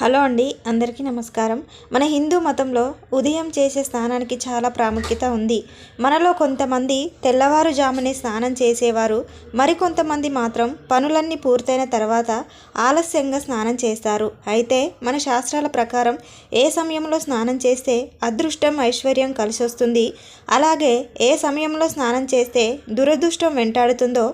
Hello అండి అందరికీ నమస్కారం. మన హిందూ మతంలో ఉదయం చేసే స్నానానికి చాలా ప్రాముఖ్యత ఉంది. మనలో కొంతమంది తెల్లవారుజామునే స్నానం చేసేవారు. మరికొంతమంది మాత్రం పనులన్నీ పూర్తయిన తర్వాత ఆలస్యంగా స్నానం చేస్తారు. అయితే మన శాస్త్రాల ప్రకారం ఏ సమయంలో స్నానం చేస్తే అదృష్టం ఐశ్వర్యం కలిసి వస్తుంది అలాగే ఏ సమయంలో స్నానం చేస్తే దురదృష్టం వెంటాడుతుందో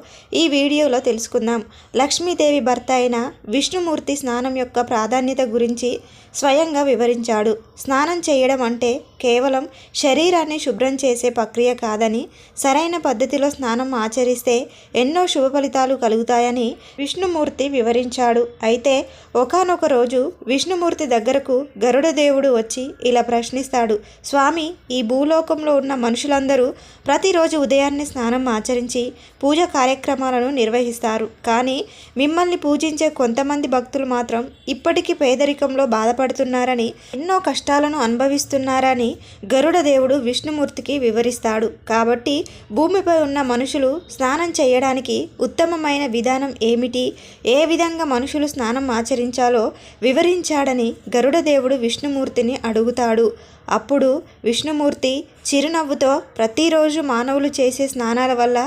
ఈ వీడియోలో తెలుసుకుందాం. లక్ష్మీదేవి భర్త అయిన విష్ణుమూర్తి స్నానం యొక్క ప్రాధాన్యత గురించి స్వయంగా వివరించాడు. స్నానం చేయడం అంటే కేవలం శరీరాన్ని శుభ్రం చేసే ప్రక్రియ కాదని సరైన పద్ధతిలో స్నానం ఆచరిస్తే ఎన్నో శుభ ఫలితాలు కలుగుతాయని విష్ణుమూర్తి వివరించాడు. అయితే ఒకానొక రోజు విష్ణుమూర్తి దగ్గరకు గరుడ దేవుడు వచ్చి ఇలా ప్రశ్నిస్తాడు. స్వామి ఈ భూలోకంలో ఉన్న మనుషులందరూ ప్రతిరోజు ఉదయాన్నే స్నానం ఆచరించి పూజ కార్యక్రమాలను నిర్వహిస్తారు. కానీ మిమ్మల్ని పూజించే కొంతమంది భక్తులు మాత్రం ఇప్పటికీ పేదరికంలో బాధపడుతున్నారని ఎన్నో కష్టాలను అనుభవిస్తున్నారని గరుడ దేవుడు విష్ణుమూర్తికి వివరిస్తాడు. కాబట్టి భూమిపై ఉన్న మనుషులు స్నానం చేయడానికి ఉత్తమమైన విధానం ఏమిటి? ఏ విధంగా మనుషులు స్నానం ఆచరించాలో వివరించాడని గరుడ దేవుడు విష్ణుమూర్తిని అడుగుతాడు. అప్పుడు విష్ణుమూర్తి చిరునవ్వుతో ప్రతిరోజు మానవులు చేసే స్నానాల వల్ల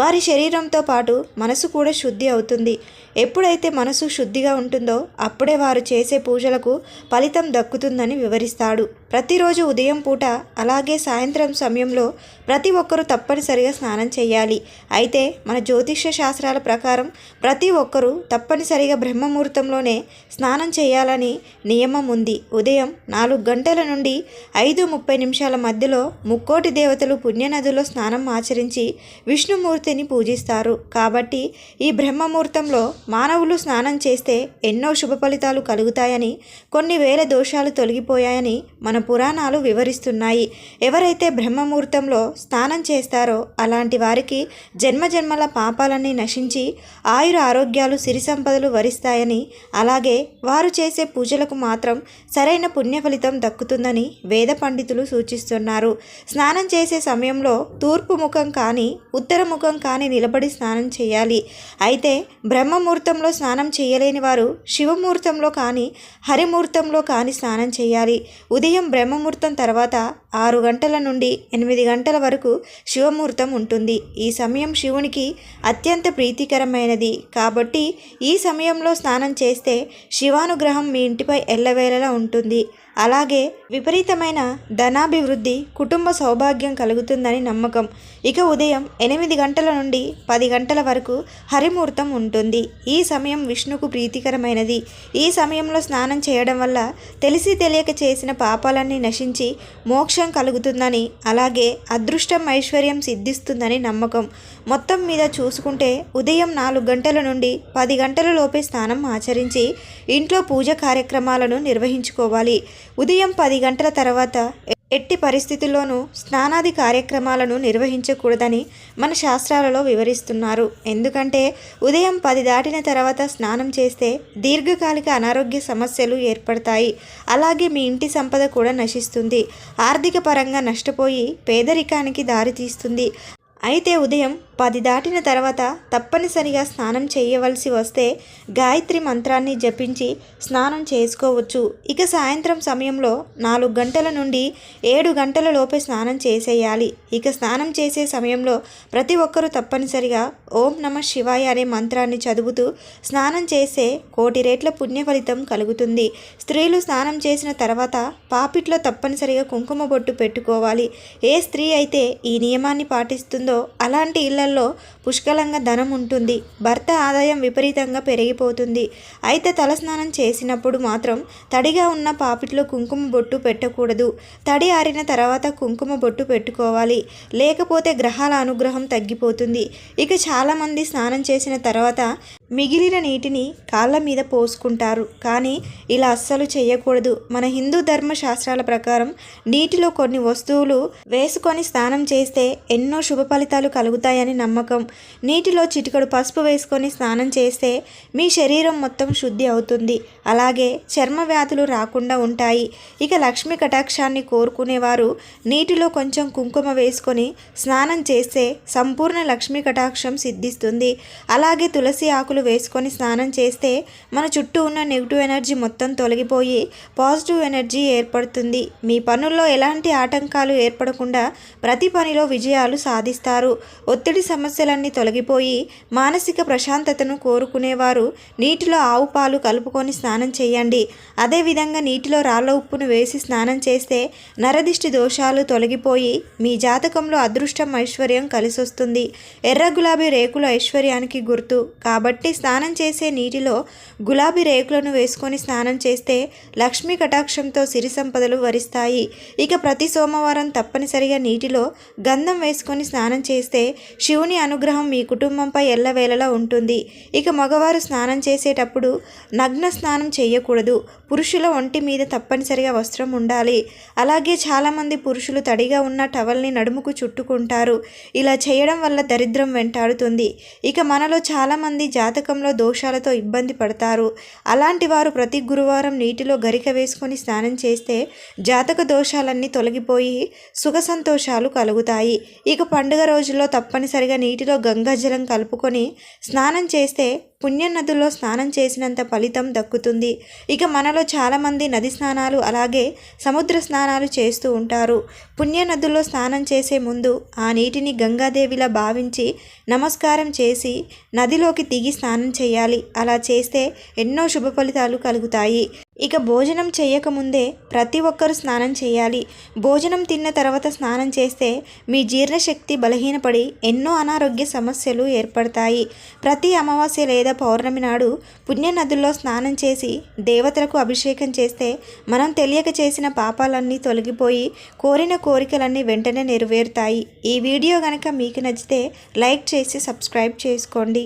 వారి శరీరంతో పాటు మనసు కూడా శుద్ధి అవుతుంది. ఎప్పుడైతే మనసు శుద్ధిగా ఉంటుందో అప్పుడే వారు చేసే పూజలకు ఫలితం దక్కుతుందని వివరిస్తాడు. ప్రతిరోజు ఉదయం పూట అలాగే సాయంత్రం సమయంలో ప్రతి ఒక్కరూ తప్పనిసరిగా స్నానం చేయాలి. అయితే మన జ్యోతిష్య శాస్త్రాల ప్రకారం ప్రతి ఒక్కరూ తప్పనిసరిగా బ్రహ్మముహూర్తంలోనే స్నానం చేయాలని నియమం ఉంది. ఉదయం నాలుగు గంటల నుండి ఐదు ముప్పై నిమిషాల మధ్యలో ముక్కోటి దేవతలు పుణ్యనదిలో స్నానం ఆచరించి విష్ణుమూర్తిని పూజిస్తారు. కాబట్టి ఈ బ్రహ్మముహూర్తంలో మానవులు స్నానం చేస్తే ఎన్నో శుభ ఫలితాలు కలుగుతాయని కొన్ని వేల దోషాలు తొలగిపోయాయని మన పురాణాలు వివరిస్తున్నాయి. ఎవరైతే బ్రహ్మముహూర్తంలో స్నానం చేస్తారో అలాంటి వారికి జన్మజన్మల పాపాలన్నీ నశించి ఆయుర ఆరోగ్యాలు సిరి సంపదలు వరిస్తాయని అలాగే వారు చేసే పూజలకు మాత్రం సరైన పుణ్య ఫలితం దక్కుతుందని వేద పండితులు సూచిస్తున్నారు. స్నానం చేసే సమయంలో తూర్పు ముఖం కానీ ఉత్తర ముఖం కానీ నిలబడి స్నానం చేయాలి. అయితే బ్రహ్మముహూర్తంలో స్నానం చేయలేని వారు శివముహూర్తంలో కానీ హరిముహూర్తంలో కానీ స్నానం చేయాలి. ఉదయం బ్రహ్మముహూర్తం తర్వాత ఆరు గంటల నుండి ఎనిమిది గంటల వరకు శివముహూర్తం ఉంటుంది. ఈ సమయం శివునికి అత్యంత ప్రీతికరమైనది. కాబట్టి ఈ సమయంలో స్నానం చేస్తే శివానుగ్రహం మీ ఇంటిపై ఎల్లవేళలా ఉంటుంది. అలాగే విపరీతమైన ధనాభివృద్ధి కుటుంబ సౌభాగ్యం కలుగుతుందని నమ్మకం. ఇక ఉదయం ఎనిమిది గంటల నుండి పది గంటల వరకు హరిముహూర్తం ఉంటుంది. ఈ సమయం విష్ణుకు ప్రీతికరమైనది. ఈ సమయంలో స్నానం చేయడం వల్ల తెలిసి తెలియక చేసిన పాపాలన్నీ నశించి మోక్షం కలుగుతుందని అలాగే అదృష్టం ఐశ్వర్యం సిద్ధిస్తుందని నమ్మకం. మొత్తం మీద చూసుకుంటే ఉదయం నాలుగు గంటల నుండి పది గంటల లోపే స్నానం ఆచరించి ఇంట్లో పూజ కార్యక్రమాలను నిర్వహించుకోవాలి. ఉదయం పది గంటల తర్వాత ఎట్టి పరిస్థితుల్లోనూ స్నానాది కార్యక్రమాలను నిర్వహించకూడదని మన శాస్త్రాలలో వివరిస్తున్నారు. ఎందుకంటే ఉదయం పది దాటిన తర్వాత స్నానం చేస్తే దీర్ఘకాలిక అనారోగ్య సమస్యలు ఏర్పడతాయి. అలాగే మీ ఇంటి సంపద కూడా నశిస్తుంది. ఆర్థిక పరంగా నష్టపోయి పేదరికానికి దారితీస్తుంది. అయితే ఉదయం పది దాటిన తర్వాత తప్పనిసరిగా స్నానం చేయవలసి వస్తే గాయత్రి మంత్రాన్ని జపించి స్నానం చేసుకోవచ్చు. ఇక సాయంత్రం సమయంలో నాలుగు గంటల నుండి ఏడు గంటల లోపే స్నానం చేసేయాలి. ఇక స్నానం చేసే సమయంలో ప్రతి ఒక్కరూ తప్పనిసరిగా ఓం నమ శివాయ అనే మంత్రాన్ని చదువుతూ స్నానం చేసే కోటి రేట్ల పుణ్య ఫలితం కలుగుతుంది. స్త్రీలు స్నానం చేసిన తర్వాత పాపిట్లో తప్పనిసరిగా కుంకుమ బొట్టు పెట్టుకోవాలి. ఏ స్త్రీ అయితే ఈ నియమాన్ని పాటిస్తుందో అలాంటి నెలల్లో పుష్కలంగా ధనం ఉంటుంది. భర్త ఆదాయం విపరీతంగా పెరిగిపోతుంది. అయితే తలస్నానం చేసినప్పుడు మాత్రం తడిగా ఉన్న పాపిట్లో కుంకుమ బొట్టు పెట్టకూడదు. తడి ఆరిన తర్వాత కుంకుమ బొట్టు పెట్టుకోవాలి. లేకపోతే గ్రహాల అనుగ్రహం తగ్గిపోతుంది. ఇక చాలామంది స్నానం చేసిన తర్వాత మిగిలిన నీటిని కాళ్ళ మీద పోసుకుంటారు. కానీ ఇలా అస్సలు చేయకూడదు. మన హిందూ ధర్మ శాస్త్రాల ప్రకారం నీటిలో కొన్ని వస్తువులు వేసుకొని స్నానం చేస్తే ఎన్నో శుభ ఫలితాలు కలుగుతాయని నమ్మకం. నీటిలో చిటికడు పసుపు వేసుకొని స్నానం చేస్తే మీ శరీరం మొత్తం శుద్ధి అవుతుంది. అలాగే చర్మ వ్యాధులు రాకుండా ఉంటాయి. ఇక లక్ష్మీ కటాక్షాన్ని కోరుకునేవారు నీటిలో కొంచెం కుంకుమ వేసుకొని స్నానం చేస్తే సంపూర్ణ లక్ష్మీ కటాక్షం సిద్ధిస్తుంది. అలాగే తులసి ఆకులు వేసుకొని స్నానం చేస్తే మన చుట్టూ ఉన్న నెగిటివ్ ఎనర్జీ మొత్తం తొలగిపోయి పాజిటివ్ ఎనర్జీ ఏర్పడుతుంది. మీ పనుల్లో ఎలాంటి ఆటంకాలు ఏర్పడకుండా ప్రతి పనిలో విజయాలు సాధిస్తారు. ఒత్తిడి సమస్యలన్నీ తొలగిపోయి మానసిక ప్రశాంతతను కోరుకునేవారు నీటిలో ఆవు పాలు కలుపుకొని స్నానం చేయండి. అదేవిధంగా నీటిలో రాళ్ళ ఉప్పును వేసి స్నానం చేస్తే నరదిష్టి దోషాలు తొలగిపోయి మీ జాతకంలో అదృష్టం ఐశ్వర్యం కలిసొస్తుంది. ఎర్ర గులాబీ రేకులు ఐశ్వర్యానికి గుర్తు. కాబట్టి స్నానం చేసే నీటిలో గులాబీ రేకులను వేసుకొని స్నానం చేస్తే లక్ష్మీ కటాక్షంతో సిరి సంపదలు వరిస్తాయి. ఇక ప్రతి సోమవారం తప్పనిసరిగా నీటిలో గంధం వేసుకొని స్నానం చేస్తే శివుని అనుగ్రహం మీ కుటుంబంపై ఎల్లవేళలా ఉంటుంది. ఇక మగవారు స్నానం చేసేటప్పుడు నగ్న స్నానం చేయకూడదు. పురుషుల ఒంటి మీద తప్పనిసరిగా వస్త్రం ఉండాలి. అలాగే చాలామంది పురుషులు తడిగా ఉన్న టవల్ని నడుముకు చుట్టుకుంటారు. ఇలా చేయడం వల్ల దరిద్రం వెంటాడుతుంది. ఇక మనలో చాలామంది జాతకంలో దోషాలతో ఇబ్బంది పడతారు. అలాంటి వారు ప్రతి గురువారం నీటిలో గరిక వేసుకొని స్నానం చేస్తే జాతక దోషాలన్నీ తొలగిపోయి సుఖ సంతోషాలు కలుగుతాయి. ఇక పండుగ రోజుల్లో తప్పనిసరిగా నీటిలో గంగాజలం కలుపుకొని స్నానం చేస్తే పుణ్యనదుల్లో స్నానం చేసినంత ఫలితం దక్కుతుంది. ఇక మనలో చాలామంది నది స్నానాలు అలాగే సముద్ర స్నానాలు చేస్తూ ఉంటారు. పుణ్యనదుల్లో స్నానం చేసే ముందు ఆ నీటిని గంగాదేవిలా భావించి నమస్కారం చేసి నదిలోకి దిగి స్నానం చేయాలి. అలా చేస్తే ఎన్నో శుభ ఫలితాలు కలుగుతాయి. ఇక భోజనం చేయకముందే ప్రతి ఒక్కరూ స్నానం చేయాలి భోజనం తిన్న తర్వాత స్నానం చేస్తే మీ జీర్ణశక్తి బలహీనపడి ఎన్నో అనారోగ్య సమస్యలు ఏర్పడతాయి. ప్రతి అమావాస్య లేదా పౌర్ణమి నాడు పుణ్య నదుల్లో స్నానం చేసి దేవతలకు అభిషేకం చేస్తే మనం తెలియక చేసిన పాపాలన్నీ తొలగిపోయి కోరిన కోరికలన్నీ వెంటనే నెరవేరుతాయి. ఈ వీడియో కనుక మీకు నచ్చితే లైక్ చేసి సబ్స్క్రైబ్ చేసుకోండి.